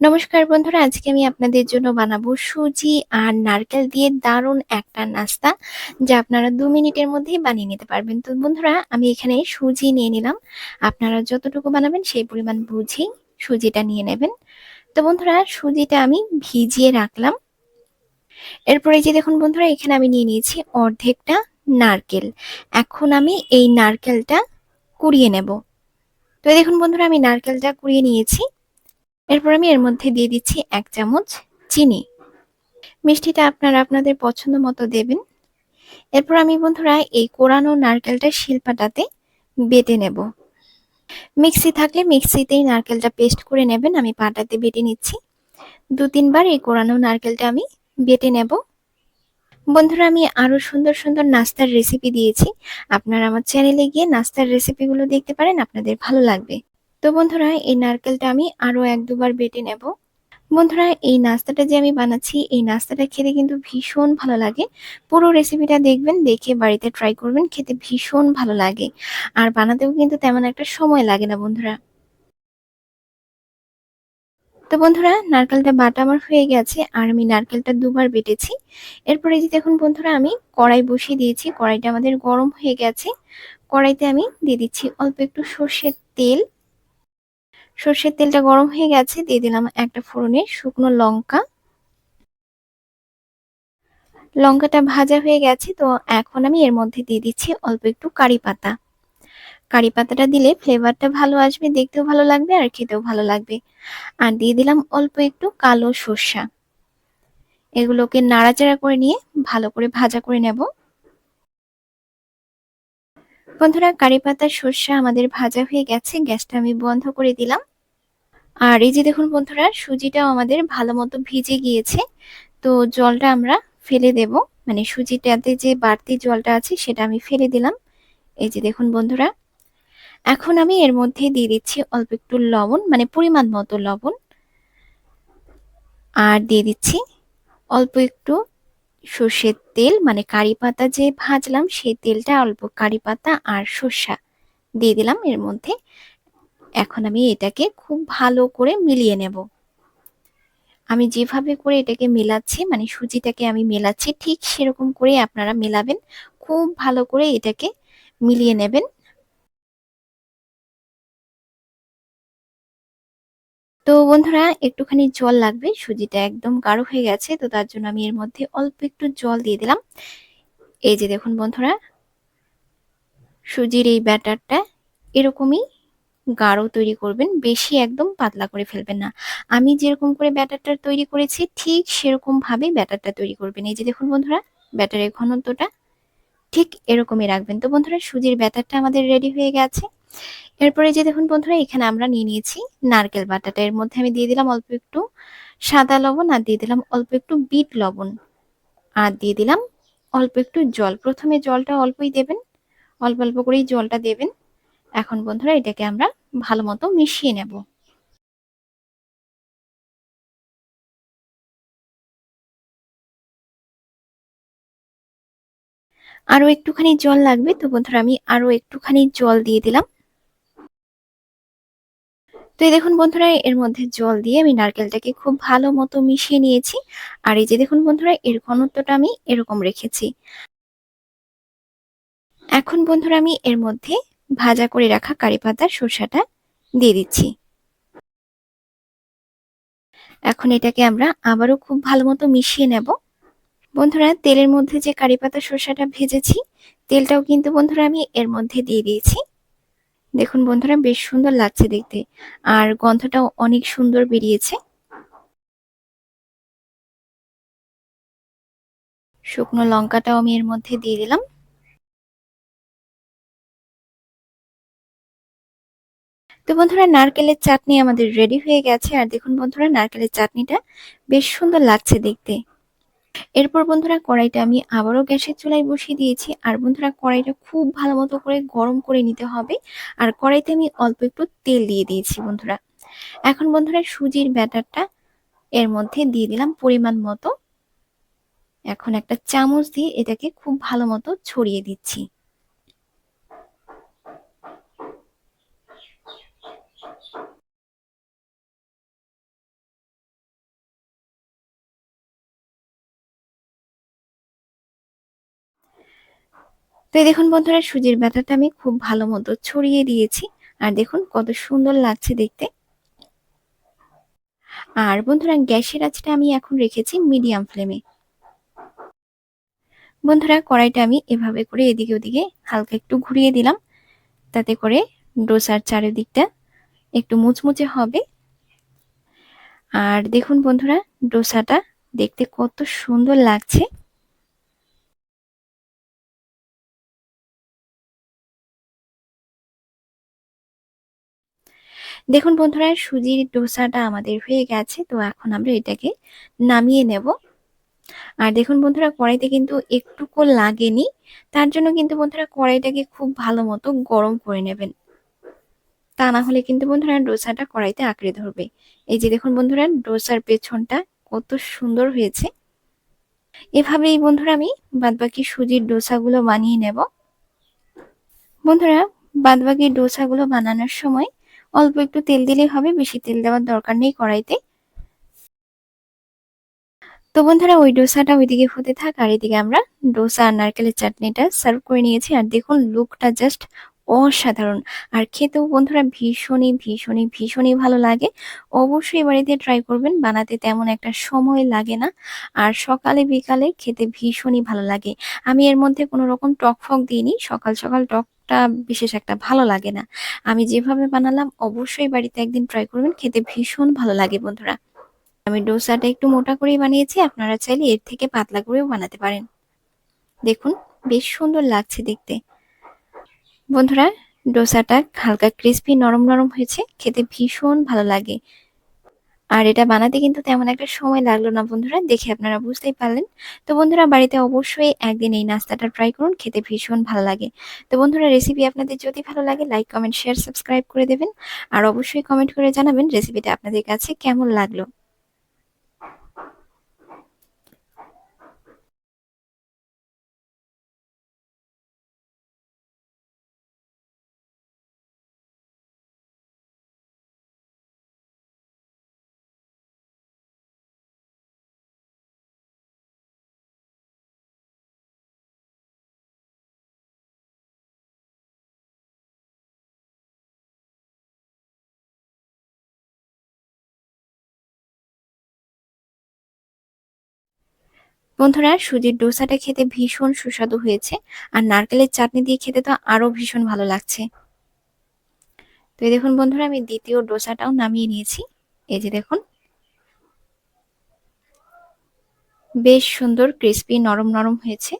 নমস্কার বন্ধুরা, আজকে আমি আপনাদের জন্য বানাবো সুজি আর নারকেল দিয়ে দারুণ একটা নাস্তা, যা আপনারা দু মিনিটের মধ্যেই বানিয়ে নিতে পারবেন। তো বন্ধুরা, আমি এখানে সুজি নিয়ে নিলাম। আপনারা যতটুকু বানাবেন সেই পরিমাণ বুঝেই সুজিটা নিয়ে নেবেন। তো বন্ধুরা, সুজিটা আমি ভিজিয়ে রাখলাম। এরপরে যে দেখুন বন্ধুরা, এখানে আমি নিয়ে নিয়েছি অর্ধেকটা নারকেল। এখন আমি এই নারকেলটা কুড়িয়ে নেব। তো দেখুন বন্ধুরা, আমি নারকেলটা কুড়িয়ে নিয়েছি। এরপর আমি এর মধ্যে দিয়ে দিচ্ছি এক চামচ চিনি। মিষ্টিটা আপনারা আপনাদের পছন্দ মতো দেবেন। এরপর আমি বন্ধুরা এই কোরানো নারকেলটা শিল্পাটাতে বেটে নেব। মিক্সি থাকলে মিক্সিতেই নারকেলটা পেস্ট করে নেবেন। আমি পাটাতে বেটে নিচ্ছি। দু তিনবার এই কোরানো নারকেলটা আমি বেটে নেব। বন্ধুরা, আমি আরও সুন্দর সুন্দর নাস্তার রেসিপি দিয়েছি। আপনারা আমার চ্যানেলে গিয়ে নাস্তার রেসিপিগুলো দেখতে পারেন। আপনাদের ভালো লাগবে। তো বন্ধুরা, এই নারকেলটা আমি আরও এক দুবার বেটে নেব। বন্ধুরা, এই নাস্তাটা যে আমি বানাচ্ছি, এই নাস্তাটা খেতে কিন্তু ভীষণ ভালো লাগে। পুরো রেসিপিটা দেখবেন, দেখে বাড়িতে ট্রাই করবেন, খেতে ভীষণ ভালো লাগে। আর বানাতেও কিন্তু তেমন একটা সময় লাগে না, বন্ধুরা। তো বন্ধুরা, নারকেলটা বাটা আমার হয়ে গেছে, আর আমি নারকেলটা দুবার বেটেছি। এরপরে যে দেখুন বন্ধুরা, আমি কড়াই বসিয়ে দিয়েছি, কড়াইটা আমাদের গরম হয়ে গেছে। কড়াইতে আমি দিয়ে দিচ্ছি অল্প একটু সর্ষের তেল সর্ষের তেলটা গরম হয়ে গেছে, দিয়ে দিলাম একটা ফোড়নে শুকনো লঙ্কা। লঙ্কাটা ভাজা হয়ে গেছে, তো এখন আমি এর মধ্যে দিয়ে দিচ্ছি অল্প একটু কারি পাতা। কারি পাতাটা দিলে ফ্লেভারটা ভালো আসবে, দেখতেও ভালো লাগবে আর খেতেও ভালো লাগবে। আর দিয়ে দিলাম অল্প একটু কালো সর্ষা। এগুলোকে নাড়াচাড়া করে নিয়ে ভালো করে ভাজা করে নেব। বন্ধুরা, কারি পাতার সর্ষা আমাদের ভাজা হয়ে গেছে, গ্যাসটা আমি বন্ধ করে দিলাম। আর এই যে দেখুন বন্ধুরা, সুজিটাও আমাদের ভালো মতো ভিজে গিয়েছে। তো জলটা আমরা ফেলে দেব। মানে সুজিটাতে যে বাড়তি জলটা আছে, সেটা আমি ফেলে দিলাম। এই যে দেখুন বন্ধুরা, এখন আমি এর মধ্যে দিয়ে দিচ্ছি অল্প একটু লবণ মানে পরিমাণ মতো লবণ। আর দিয়ে দিচ্ছি অল্প একটু সর্ষের তেল মানে কারি পাতা যে ভাজলাম সেই তেলটা অল্প কারি পাতা আর সর্ষা দিয়ে দিলাম এর মধ্যে। এখন আমি এটাকে খুব ভালো করে মিলিয়ে নেব। আমি যেভাবে করে এটাকে মেলাচ্ছি মানে সুজিটাকে আমি মেলাচ্ছি, ঠিক সেরকম করে আপনারা মেলাবেন। খুব ভালো করে এটাকে মিলিয়ে নেবেন। তো বন্ধুরা, একটুখানি জল লাগবে। সুজিটা একদম গাঢ় হয়ে গেছে, তো তার জন্য আমি এর মধ্যে অল্প একটু জল দিয়ে দিলাম। এই যে দেখুন বন্ধুরা, সুজির এই ব্যাটারটা এরকমই গাঢ় তৈরি করবেন, বেশি একদম পাতলা করে ফেলবেন না। আমি যেরকম করে ব্যাটারটা তৈরি করেছি, ঠিক সেরকম ভাবে ব্যাটারটা তৈরি করবেন। এই যে দেখুন বন্ধুরা, ব্যাটারের ঘনত্বটা ঠিক এরকমই রাখবেন। তো বন্ধুরা, সুজির ব্যাটারটা আমাদের রেডি হয়ে গেছে। এরপরে যে দেখুন বন্ধুরা, এখানে আমরা নিয়ে নিয়েছি নারকেল বাটাটা। এর মধ্যে আমি দিয়ে দিলাম অল্প একটু সাদা লবণ আর দিয়ে দিলাম অল্প একটু বিট লবণ। আর দিয়ে দিলাম অল্প একটু জল। প্রথমে জলটা অল্পই দেবেন, অল্প অল্প করেই জলটা দেবেন। এখন বন্ধুরা, এটাকে আমরা ভালো মতো মিশিয়ে নেব। আরও একটুখানি জল লাগবে, তো বন্ধুরা আমি আরও একটুখানি জল দিয়ে দিলাম। তো এই দেখুন বন্ধুরা, এর মধ্যে জল দিয়ে আমি নারকেলটাকে খুব ভালো মতো মিশিয়ে নিয়েছি। আর এই যে দেখুন বন্ধুরা, এর ঘনত্বটা আমি এরকম রেখেছি। এখন বন্ধুরা, আমি এর মধ্যে ভাজা করে রাখা কারি পাতার সরষাটা দিয়ে দিচ্ছি। এখন এটাকে আমরা আবারও খুব ভালো মতো মিশিয়ে নেব। বন্ধুরা, তেলের মধ্যে যে কারি পাতা সরষাটা ভেজেছি, তেলটাও কিন্তু বন্ধুরা আমি এর মধ্যে দিয়ে দিয়েছি। দেখুন বন্ধুরা, বেশ সুন্দর লাগছে দেখতে। আর গন্ধটাও অনেক সুন্দর বেরিয়েছে। শুকনো লঙ্কাটাও আমি এর মধ্যে দিয়ে দিলাম। তো বন্ধুরা, নারকেলের চাটনি আমাদের রেডি হয়ে গেছে। আর দেখুন বন্ধুরা, নারকেলের চাটনিটা বেশ সুন্দর লাগছে দেখতে। এরপর বন্ধুরা কড়াইটা আমি আবারও গ্যাসের চুলায় বসিয়ে দিয়েছি। আর বন্ধুরা কড়াইটা খুব ভালো মতো করে গরম করে নিতে হবে। আর কড়াইতে আমি অল্প একটু তেল দিয়ে দিয়েছি বন্ধুরা। এখন বন্ধুরা সুজির ব্যাটারটা এর মধ্যে দিয়ে দিলাম পরিমাণ মতো। এখন একটা চামচ দিয়ে এটাকে খুব ভালো মতো ছড়িয়ে দিচ্ছি। তো এই দেখুন বন্ধুরা, সুজির ব্যাটারটা আমি খুব ভালো মতো ছড়িয়ে দিয়েছি। আর দেখুন কত সুন্দর লাগছে দেখতে। আর বন্ধুরা, গ্যাসের আঁচটা আমি এখন রেখেছি মিডিয়াম ফ্লেমে। বন্ধুরা, কড়াইটা আমি এভাবে করে এদিকে ওদিকে হালকা একটু ঘুরিয়ে দিলাম। তাতে করে ডোসার চারিদিকটা একটু মুচমুচে হবে। আর দেখুন বন্ধুরা, ডোসাটা দেখতে কত সুন্দর লাগছে। দেখুন বন্ধুরা, সুজির ডোসাটা আমাদের হয়ে গেছে, তো এখন আমরা এটাকে নামিয়ে নেব। আর দেখুন বন্ধুরা, কড়াইতে কিন্তু একটুকু লাগেনি, তার জন্য কিন্তু বন্ধুরা কড়াইটাকে খুব ভালো মতো গরম করে নেবেন। তা না হলে কিন্তু বন্ধুরা ডোসাটা কড়াইতে আঁকড়ে ধরবে। এই যে দেখুন বন্ধুরা, ডোসার পেছনটা কত সুন্দর হয়েছে। এভাবেই বন্ধুরা আমি বাদবাকি সুজির ডোসাগুলো বানিয়ে নেব। বন্ধুরা, বাদবাকি ডোসাগুলো বানানোর সময় অল্প একটু তেল দিলেই হবে, বেশি তেল দেওয়ার দরকার নেই কড়াইতে। তো বন্ধুরা, ওই ডোসাটা ওইদিকে হতে থাক, আর এদিকে আমরা ডোসা আর নারকেলের চাটনিটা সার্ভ করে নিয়েছি। আর দেখুন লুকটা জাস্ট অসাধারণ। আর খেতেও বন্ধুরা ভীষণই ভীষণই ভীষণই ভালো লাগে। অবশ্যই বাড়িতে ট্রাই করবেন, বানাতে তেমন একটা সময় লাগে না। আর সকালে, বিকালে খেতে ভীষণই ভালো লাগে। আমি এর মধ্যে কোনো রকম টক ফক দিইনি, সকাল সকাল টকটা বিশেষ একটা ভালো লাগে না। আমি যেভাবে বানালাম, অবশ্যই বাড়িতে একদিন ট্রাই করবেন, খেতে ভীষণ ভালো লাগে বন্ধুরা। আমি ডোসাটা একটু মোটা করেই বানিয়েছি, আপনারা চাইলে এর থেকে পাতলা করেও বানাতে পারেন। দেখুন, বেশ সুন্দর লাগছে দেখতে। বন্ধুরা, ডোসাটা হালকা ক্রিস্পি নরম নরম হয়েছে, খেতে ভীষণ ভালো লাগে। আর এটা বানাতে কিন্তু তেমন একটা সময় লাগল না, বন্ধুরা। দেখে আপনারা বুঝতেই পারলেন। তো বন্ধুরা, বাড়িতে অবশ্যই একদিন এই নাস্তাটা ট্রাই করুন, খেতে ভীষণ ভালো লাগে। তো বন্ধুরা রেসিপি আপনাদের যদি ভালো লাগে লাইক কমেন্ট শেয়ার সাবস্ক্রাইব করে দেবেন। আর অবশ্যই কমেন্ট করে জানাবেন রেসিপিটা আপনাদের কাছে কেমন লাগল। বন্ধুরা, সুজির ডোসাটা খেতে ভীষণ সুস্বাদু হয়েছে, আর নারকেলের চাটনি দিয়ে খেতে তো আরও ভীষণ ভালো লাগছে। তো এই দেখুন বন্ধুরা, আমি দ্বিতীয় ডোসাটাও নামিয়ে নিয়েছি। এই যে দেখুন। বেশ সুন্দর, ক্রিস্পি, নরম নরম হয়েছে।